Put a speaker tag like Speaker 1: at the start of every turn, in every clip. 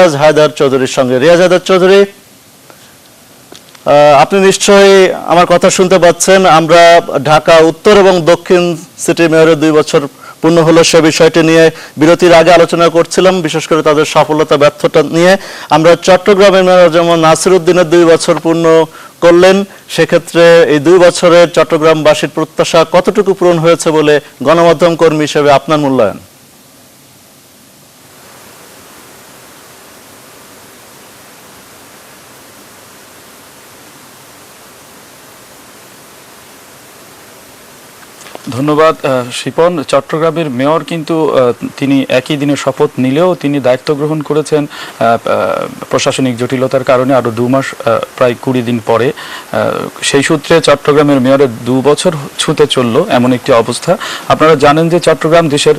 Speaker 1: রিয়াজ হায়দার চৌধুরীর সঙ্গে। রিয়াজ হায়দার চৌধুরী আপনি নিশ্চয়ই আমার কথা শুনতে পাচ্ছেন। আমরা ঢাকা উত্তর এবং দক্ষিণ সিটি মেয়রের দুই বছর পূর্ণ হলো সে বিষয়টি নিয়ে। বিরতির আগে আলোচনা করছিলাম, বিশেষ করে তাদের সফলতা ব্যর্থতা নিয়ে। আমরা চট্টগ্রামের মেয়র যেমন নাসির উদ্দিনের দুই বছর পূর্ণ করলেন, সেক্ষেত্রে এই দুই বছরের চট্টগ্রামবাসীর প্রত্যাশা কতটুকু পূরণ হয়েছে বলে গণমাধ্যম কর্মী হিসেবে আপনার মূল্যায়ন?
Speaker 2: ধন্যবাদ শিপন। চট্টগ্রামের মেয়র কিন্তু তিনি একই দিনে শপথ নিলেও তিনি দায়িত্ব গ্রহণ করেছেন প্রশাসনিক জটিলতার কারণে আরও দু মাস প্রায় কুড়ি দিন পরে। সেই সূত্রে চট্টগ্রামের মেয়রের দু বছর ছুতে চলল এমন একটি অবস্থা। আপনারা জানেন যে চট্টগ্রাম দেশের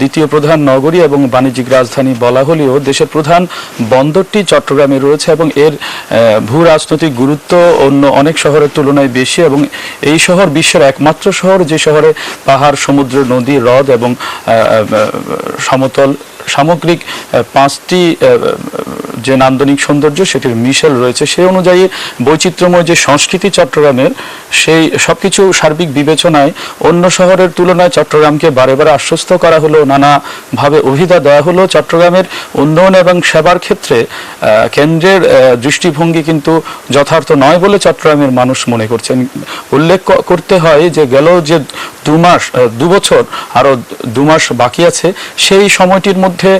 Speaker 2: দ্বিতীয় প্রধান নগরী এবং বাণিজ্যিক রাজধানী বলা হলেও দেশের প্রধান বন্দরটি চট্টগ্রামে রয়েছে এবং এর ভূ রাজনৈতিক গুরুত্ব অন্য অনেক শহরের তুলনায় বেশি এবং এই শহর বিশ্বের একমাত্র শহর যে শহরে পাহাড় সমুদ্র নদী হ্রদ এবং সমতল সামগ্রিক পাঁচটি যে নান্দনিক সৌন্দর্য সেটির মিশেল রয়েছে সেই অনুযায়ী বৈচিত্র্যময় যে সংস্কৃতি চট্টগ্রামের, সেই সবকিছু সার্বিক বিবেচনায় অন্য শহরের তুলনায় চট্টগ্রামকে বারে বারে আশ্বস্ত করা হলো, নানাভাবে অভিধা দেওয়া হলো চট্টগ্রামের উন্নয়ন এবং সেবার ক্ষেত্রে কেন্দ্রের দৃষ্টিভঙ্গি কিন্তু যথার্থ নয় বলে চট্টগ্রামের মানুষ মনে করছেন। উল্লেখ করতে হয় যে গেল যে দু মাস দু বছর আরও দু মাস বাকি আছে, সেই সময়টির মধ্যে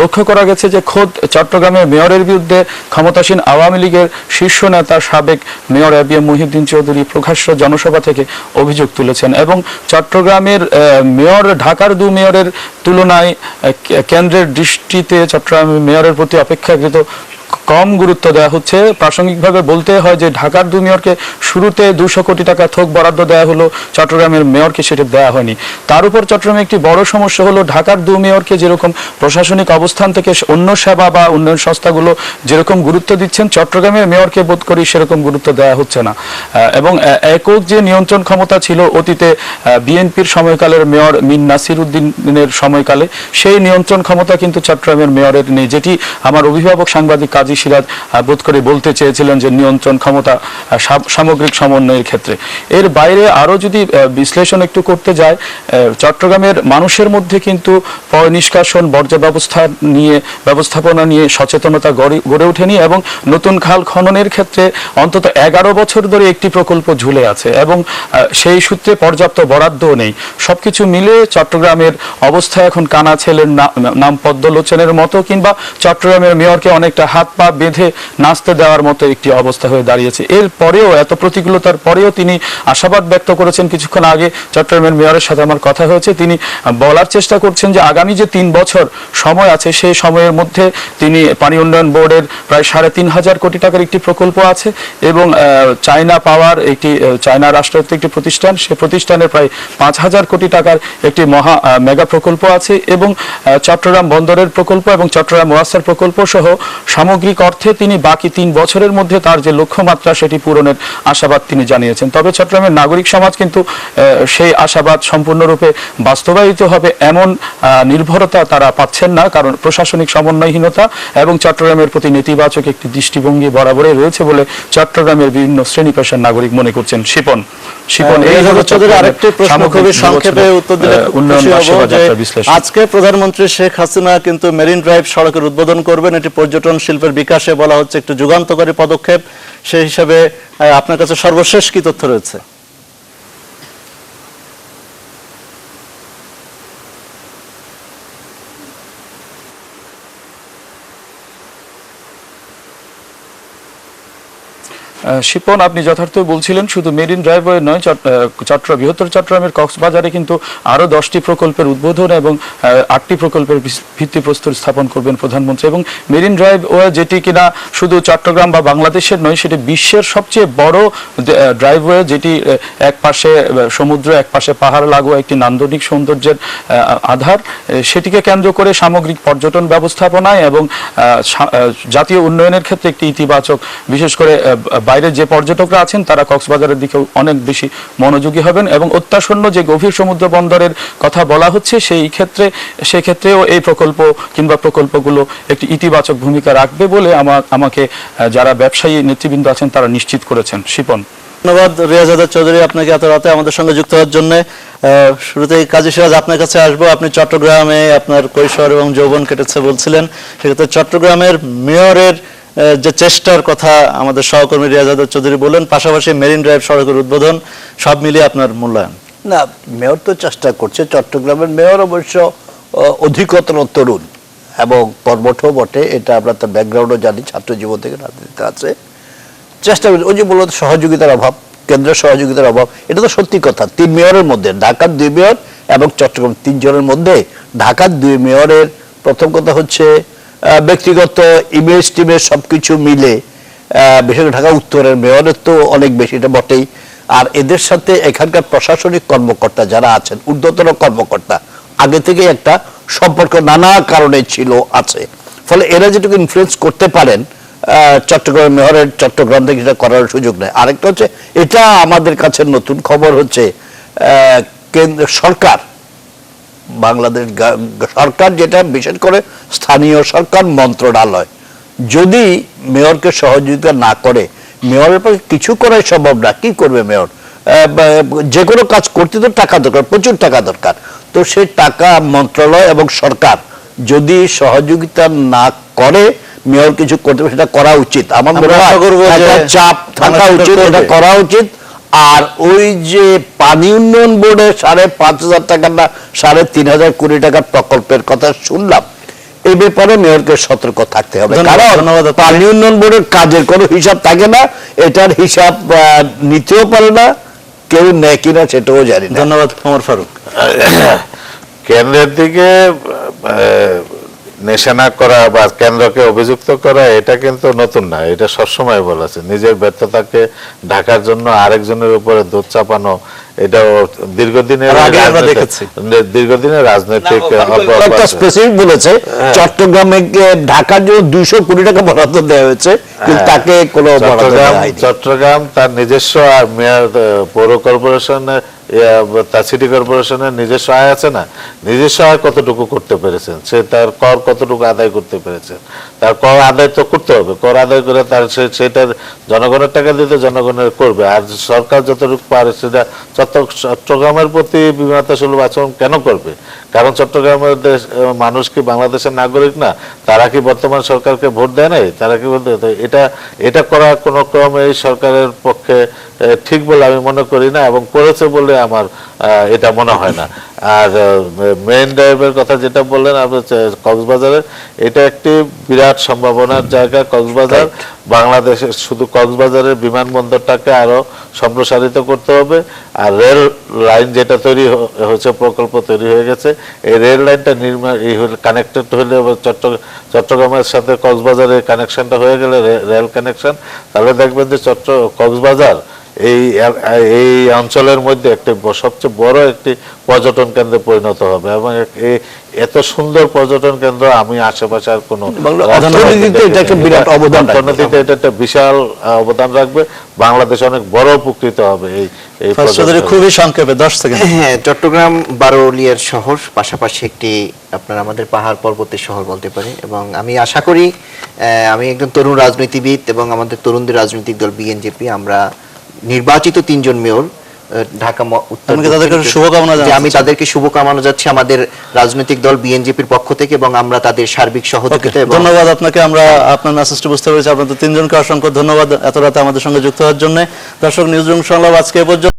Speaker 2: লক্ষ্য করা গেছে যে খোদ চট্টগ্রামের মেয়রের বিরুদ্ধে ক্ষমতাসীন আওয়ামী লীগের শীর্ষ নেতা সাবেক mayor A B M Mohiuddin Chowdhury প্রকাশ্য জনসভা থেকে অভিযোগ তুলেছেন এবং চট্টগ্রামের মেয়র, ঢাকার দু মেয়রের তুলনায় কেন্দ্রের দৃষ্টিতে চট্টগ্রামের মেয়রের প্রতি অপেক্ষাকৃত কম গুরুত্ব দেওয়া হচ্ছে। প্রাসঙ্গিকভাবে বলতে হয় যে, ঢাকার দু মেয়রকে শুরুতে দুশো কোটি টাকা থোক বরাদ্দ দেওয়া হলো, চট্টগ্রামের মেয়রকে সেটা দেওয়া হয়নি। তার উপর চট্টগ্রামে একটি বড় সমস্যা হলো, ঢাকার দু মেয়রকে যেরকম প্রশাসনিক অবস্থান থেকে অন্য সেবা বা উন্নয়ন সংস্থাগুলো যেরকম গুরুত্ব দিচ্ছেন, চট্টগ্রামের মেয়রকে বোধ করি সেরকম গুরুত্ব দেওয়া হচ্ছে না। এবং একক যে নিয়ন্ত্রণ ক্ষমতা ছিল অতীতে বিএনপির সময়কালের মেয়র মিন নাসির উদ্দিনের সময়কালে, সেই নিয়ন্ত্রণ ক্ষমতা কিন্তু চট্টগ্রামের মেয়রের নেই। যেটি আমার অভিভাবক সাংবাদিক কাজী সিরাজ বোধ করে বলতে চেয়েছিলেন যে নিয়ন্ত্রণ ক্ষমতা সামগ্রিক সমন্বয়ের ক্ষেত্রে। এর বাইরে আরও যদি বিশ্লেষণ একটু করতে যায় চট্টগ্রামের মানুষের মধ্যে কিন্তু নিষ্কাশন, বর্জ্য ব্যবস্থা নিয়ে, ব্যবস্থাপনা নিয়ে সচেতনতা গড়ে- ওঠেনি এবং নতুন খাল খননের ক্ষেত্রে অন্তত এগারো বছর ধরে একটি প্রকল্প ঝুলে আছে এবং সেই সূত্রে পর্যাপ্ত বরাদ্দও নেই। সবকিছু মিলে চট্টগ্রামের অবস্থা এখন কানা ছেলের নাম পদ্মলোচনের মতো কিংবা চট্টগ্রামের মেয়রকে অনেকটা হাত পা বেঁধে নাচতে দেওয়ার মতো একটি অবস্থা হয়ে দাঁড়িয়েছে। এর পরেও, এত প্রতিকূলতার পরেও তিনি আশাবাদ ব্যক্ত করেছেন কিছুক্ষণ আগে চট্টগ্রামের মেয়রের সাথে আমার কথা হয়েছে। তিনি বলার চেষ্টা করছেন যে আগামী যে তিন বছর সময় আছে, সেই সময়ের মধ্যে তিনি পানি উন্নয়ন বোর্ডের প্রায় সাড়ে তিন হাজার কোটি টাকার একটি প্রকল্প আছে এবং চায়না পাওয়ার একটি চায়না রাষ্ট্রায়ত্ত একটি প্রতিষ্ঠান, সে প্রতিষ্ঠানের প্রায় পাঁচ হাজার কোটি টাকার একটি মহা মেগা প্রকল্প আছে এবং চট্টগ্রাম বন্দরের প্রকল্প এবং চট্টগ্রাম ওয়াসার প্রকল্প সহ সামগ্রিক অর্থে তিনি বাকি তিন বছরের মধ্যে তার যে লক্ষ্যমাত্রা সেটি পূরণের আশাবাদ তিনি জানিয়েছেন। তবে চট্টগ্রামের নাগরিক সমাজ কিন্তু সেই আশাবাদ সম্পূর্ণরূপে বাস্তবায়িত হবে এমন নির্ভরতা তারা পাচ্ছেন না কারণ প্রশাসনিক সমন্বয়হীনতা এবং চট্টগ্রামের প্রতি নেতিবাচক একটি দৃষ্টিভঙ্গি বরাবরই রয়েছে বলে চট্টগ্রামের বিভিন্ন শ্রেণি পেশার নাগরিক মনে করছেন। শিপন শিপন এই
Speaker 1: রিয়াজ
Speaker 2: হলো
Speaker 1: হায়দার চৌধুরী
Speaker 2: চট্টগ্রামের
Speaker 1: আরেকটি প্রশ্ন খুবই সংক্ষেপে উত্তর দিলে
Speaker 2: আহ,
Speaker 1: খুব
Speaker 2: উন্নয়ন
Speaker 1: খুশি
Speaker 2: বা
Speaker 1: হব যে
Speaker 2: সেবাযাত্রা বিশ্লেষণ।
Speaker 1: আজকে প্রধানমন্ত্রী শেখ হাসিনা কিন্তু মেরিন ড্রাইভ সড়কের উদ্বোধন করবেন এটি পর্যটন শিল্পের বিকাশে বলা হচ্ছে একটু যুগান্তকারী পদক্ষেপ সেই হিসাবে আপনার কাছে সর্বশেষ কি তথ্য রয়েছে?
Speaker 2: শিপন আপনি যথার্থ বলছিলেন শুধু মেরিন ড্রাইভওয়ে নয় চট- আহ, চট্টগ্রাম বৃহত্তর চট্টগ্রামের কক্সবাজারে কিন্তু আরও দশটি প্রকল্পের উদ্বোধন এবং আটটি প্রকল্পের ভিত্তিপ্রস্তর স্থাপন করবেন প্রধানমন্ত্রী এবং মেরিন ড্রাইভওয়ে যেটি কিনা শুধু চট্টগ্রাম বা বাংলাদেশের নয় সেটি বিশ্বের সবচেয়ে বড় ড্রাইভওয়ে যেটি এক পাশে সমুদ্র এক পাশে পাহাড় লাগোয়া একটি নান্দনিক সৌন্দর্যের আধার। সেটিকে কেন্দ্র করে সামগ্রিক পর্যটন ব্যবস্থাপনায় এবং জাতীয় উন্নয়নের ক্ষেত্রে একটি ইতিবাচক বিশেষ করে আহ, বাইরের যে পর্যটকরা আছেন তারা কক্সবাজারের দিকে অনেক বেশি মনোযোগী হবেন এবং অত্যাসন্ন যে গভীর সমুদ্র বন্দরের কথা বলা হচ্ছে সেই ক্ষেত্রে সেক্ষেত্রেও এই প্রকল্প কিংবা প্রকল্পগুলো একটি ইতিবাচক ভূমিকা রাখবে বলে আমার আমাকে যারা ব্যবসায়ী নেতৃবৃন্দ আছেন তারা নিশ্চিত করেছেন। শিপন।
Speaker 1: ধন্যবাদ। রিয়াজ হায়দার চৌধুরী আপনাকে এত রাতে আমাদের সঙ্গে যুক্ত হওয়ার জন্য। শুরুতেই কাজী সিরাজ আপনার কাছে আসব। আপনি চট্টগ্রামে আপনার কৈশোর এবং যৌবন কেটেছে বলছিলেন। সেক্ষেত্রে চট্টগ্রামের মেয়রের যে চেষ্টার কথা আমাদের সহকর্মী রিয়াজ হায়দার চৌধুরী বললেন, পাশাপাশি মেরিন ড্রাইভ সড়কের উদ্বোধন, সব মিলিয়ে আপনার মূল্যায়ন?
Speaker 3: না, মেয়র তো চেষ্টা করছে, চট্টগ্রামের মেয়র অবশ্য অধিকতর তরুণ এবং কর্মঠও বটে, এটা আমরা তার ব্যাকগ্রাউন্ডও জানি, ছাত্র জীবন থেকে রাজনীতিতে আছে। চেষ্টা করছে, ওই যে বলল সহযোগিতার অভাব, কেন্দ্রের সহযোগিতার অভাব, এটা তো সত্যি কথা, তিন মেয়রের মধ্যে, ঢাকার দুই মেয়র এবং চট্টগ্রাম তিনজনের মধ্যে, ঢাকার দুই মেয়রের প্রথম কথা হচ্ছে ব্যক্তিগত ইমেজ টিমেজ সবকিছু মিলে বিশেষ করে ঢাকা উত্তরের মেয়রের তো অনেক বেশি, এটা বটেই। আর এদের সাথে এখানকার প্রশাসনিক কর্মকর্তা যারা আছেন, ঊর্ধ্বতন কর্মকর্তা, আগে থেকে একটা সম্পর্ক নানা কারণে ছিল, আছে। ফলে এরা যেটুকু ইনফ্লুয়েন্স করতে পারেন চট্টগ্রাম মেয়রের চট্টগ্রাম থেকে এটা করার সুযোগ নেই। আরেকটা হচ্ছে, এটা আমাদের কাছে নতুন খবর হচ্ছে কেন্দ্র, সরকার বাংলাদেশ সরকার যেটা বিশেষ করে স্থানীয় সরকার মন্ত্রণালয় যদি মেয়রকে সহযোগিতা না করে মেয়রের পক্ষে কিছু করাই সম্ভব না কি করবে মেয়র? যে কোনো কাজ করতে তো টাকা দরকার প্রচুর টাকা দরকার। তো সেই টাকা মন্ত্রণালয় এবং সরকার যদি সহযোগিতা না করে মেয়র কিছু করতে সেটা করা উচিত। আমার মনে হয় চাপ থাকা উচিত এটা করা উচিত। আর ওই যে পানি উন্নয়ন বোর্ডে সাড়ে পাঁচ হাজার টাকা না সাড়ে তিন হাজার কোটি টাকার প্রকল্পের কথা শুনলাম। এই ব্যাপারে মেয়রকে সতর্ক থাকতে হবে। কারণ পানি উন্নয়ন বোর্ডের কাজের কোনো হিসাব থাকে না এটার হিসাব নিতেও পারে না কেউ নেয় কিনা সেটাও জানি
Speaker 1: ধন্যবাদ ওমর ফারুক।
Speaker 4: কেন্দ্রের দিকে আহ, নিশানা করা বা কেন্দ্রকে অভিযুক্ত করা এটা কিন্তু নতুন না। এটা সবসময় বলেছে। নিজের ব্যর্থতাকে ঢাকার জন্য আরেকজনের উপরে দোষ চাপানো এটা দীর্ঘদিনের। দীর্ঘদিনের রাজনৈতিক
Speaker 3: স্পেসিফিক বলেছে চট্টগ্রামে ঢাকার জন্য দুইশো কোটি টাকা বরাদ্দ দেওয়া হয়েছে কিন্তু
Speaker 4: হ্যাঁ।
Speaker 3: তাকে কোনো
Speaker 4: চট্টগ্রাম চট্টগ্রাম তার নিজস্ব আর মেয়র পৌর কর্পোরেশনের তার সিটি কর্পোরেশনের নিজস্ব আয় আছে না? নিজস্ব আয় কতটুকু করতে পেরেছেন? সে তার কর কতটুকু আদায় করতে পেরেছেন? তার কর আদায় তো করতে হবে। কর আদায় করে তার সে- সেটার জনগণের টাকা দিতে জনগণের করবে। আর সরকার যতটুকু পারে সেটা চট্ট- চট্টগ্রামের প্রতি বিমাতা সুলভ আচরণ কেন করবে? কারণ চট্টগ্রামের দেশ মানুষ কি বাংলাদেশের নাগরিক না? তারা কি বর্তমান সরকারকে ভোট দেয় নাই? তারা কি বলতে দেয়? এটা এটা করা কোনো ক্রমে এই সরকারের পক্ষে ঠিক বলে আমি মনে করি না এবং করেছে বলে আমার এটা মনে হয় না। আর মেইন ড্রাইভের কথা যেটা বললেন আপনি কক্সবাজারের এটা একটি বিরাট সম্ভাবনার জায়গা। কক্সবাজার বাংলাদেশের শুধু কক্সবাজারের বিমানবন্দরটাকে আরও সম্প্রসারিত করতে হবে আর রেল লাইন যেটা তৈরি হয়েছে প্রকল্প তৈরি হয়ে গেছে। এই রেল লাইনটা নির্মাণ এই কানেক্টেড হলে চট্ট- চট্টগ্রামের সাথে কক্সবাজারের কানেকশনটা হয়ে গেলে রেল কানেকশন তাহলে দেখবেন যে চট্ট কক্সবাজার এই এই অঞ্চলের মধ্যে একটি সবচেয়ে বড় একটি পর্যটন কেন্দ্রে পরিণত হবে এবং এত সুন্দর পর্যটন কেন্দ্র আমি আশেপাশে আর কোনো
Speaker 3: অর্থনীতিতে এটা একটা
Speaker 4: বিশাল অবদান রাখবে। বাংলাদেশ অনেক বড় উপকৃত হবে এই।
Speaker 1: খুবই সংক্ষেপে দশ সেকেন্ড।
Speaker 5: হ্যাঁ চট্টগ্রাম বারোলিয়ার শহর পাশাপাশি একটি আপনার আমাদের পাহাড় পর্বতের শহর বলতে পারে এবং আমি আশা করি আহ, আমি একজন তরুণ রাজনীতিবিদ এবং আমাদের তরুণদের রাজনৈতিক দল বিএনজেপি আমরা নির্বাচিত তিনজন মেয়র ঢাকা উত্তর
Speaker 1: শুভকামনা
Speaker 5: আমি? তাদেরকে শুভকামনা যাচ্ছি আমাদের রাজনৈতিক দল বিএনজিপির পক্ষ থেকে এবং আমরা তাদের সার্বিক সহযোগিতা
Speaker 1: ধন্যবাদ আপনাকে। আমরা আপনার মেসেজটি বুঝতে পেরেছি। আপনাদের তিনজনকে অসংখ্য ধন্যবাদ এত রাতে আমাদের সঙ্গে যুক্ত হওয়ার জন্য। দর্শক নিউজ রুম সংলাপ আজকে পর্যন্ত।